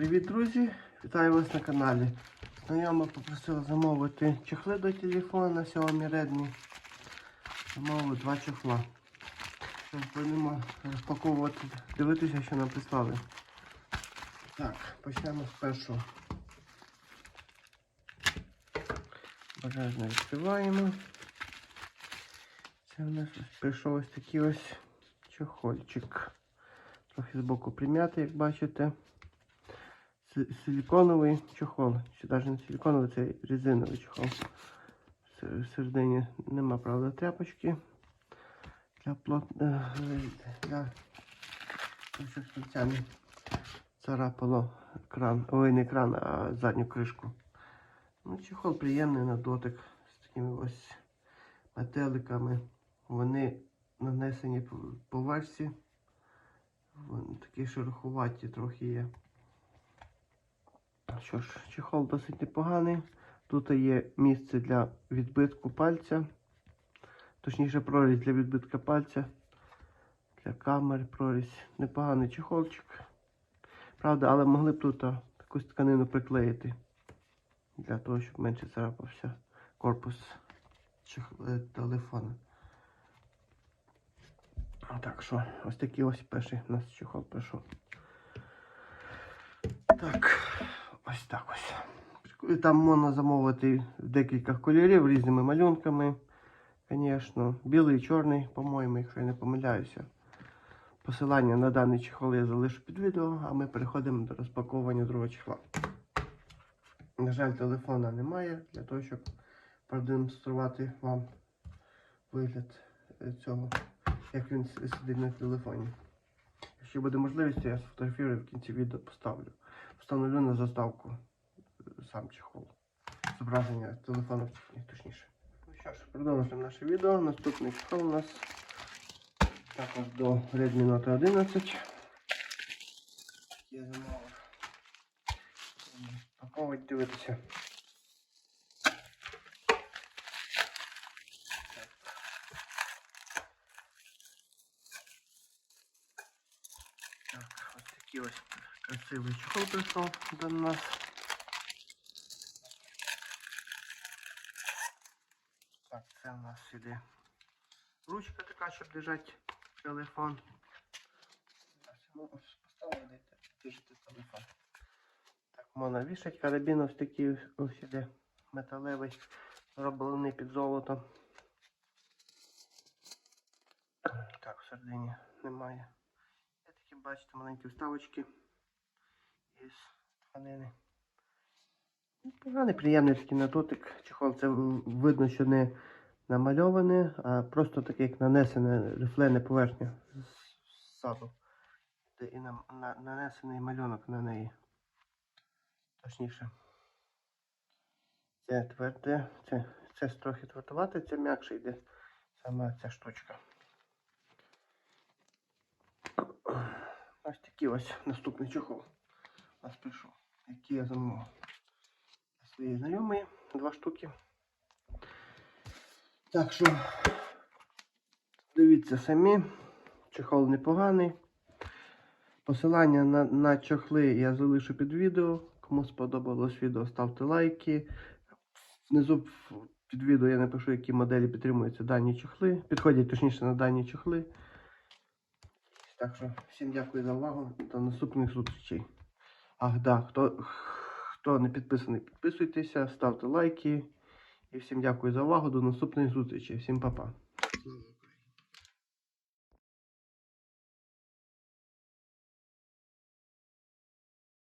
Привіт, друзі! Вітаю вас на каналі. Знайома попросила замовити чехли до телефона Xiaomi Redmi. Замовив два чехла. Зараз будемо розпаковувати, дивитися, що нам прислали. Так, почнемо з першого. Бажано відкриваємо. Це в нас прийшов ось такий ось чохольчик. Трохи збоку прим'ятий, як бачите. Си- Силіконовий чохол. Чи навіть не силіконовий, це резиновий. С- Всередині нема, правда, тряпочки. Для плот... е, Для... Пальцями царапало кран. Ой, не кран, а задню кришку. Ну, чехол приємний на дотик з такими ось метеликами. Вони нанесені по версі. Вони такі шероховаті трохи є. Що ж, чехол досить непоганий. Тут є місце для відбитку пальця. Точніше, прорізь для відбитка пальця. Для камери прорізь. Непоганий чехолчик. Правда, але могли б тут якусь тканину приклеїти. Для того, щоб менше царапався корпус е, телефона. Так що, ось такий ось перший у нас чехол прийшов. Так, ось так ось. Там можна замовити декілька кольорів різними малюнками. Звісно, білий і чорний, по-моєму, якщо я не помиляюся. Посилання на даний чехол я залишу під відео, а ми переходимо до розпаковування другого чехла. На жаль, телефона немає для того, щоб продемонструвати вам вигляд е, цього, як він сидить на телефоні. Якщо буде можливість, я сфотографірую в кінці відео поставлю. Встановлю на заставку е, сам чехол. Зображення телефону точніше. Ну що ж, продовжуємо наше відео. Наступний чехол у нас також до Redmi Note 11. Я замовив. Паковувати дивитися. Такий ось красивий чехол прийшов до нас. Так, це у нас іде ручка така, щоб держати телефон. Поставимо, держите телефон. Так, можна вішати карабін ось такий ось- іде металевий, зроблений під золото. Так, всередині немає. Бачите, маленькі вставочки із тканини. Поганий, приємний такий на дотик. Чехол це видно, що не намальоване, а просто таке, як нанесене рифлене поверхня ззаду. Де і нам- на, нанесений малюнок на неї. Точніше. Це тверде, це, це трохи твердувате, це м'якше йде сама ця штучка. Ось такий ось наступний чохол у нас прийшов, який я замовив своєї знайомої. Два штуки. Так що дивіться самі, чехол непоганий. Посилання на, на чохли я залишу під відео. Кому сподобалось відео, ставте лайки. Внизу під відео я напишу, які моделі підтримуються дані чохли. Підходять точніше на дані чохли. Так що всім дякую за увагу. До наступних зустрічей. Ах, да, хто, хто не підписаний, підписуйтеся, ставте лайки. І всім дякую за увагу. До наступних зустрічей. Всім па-па.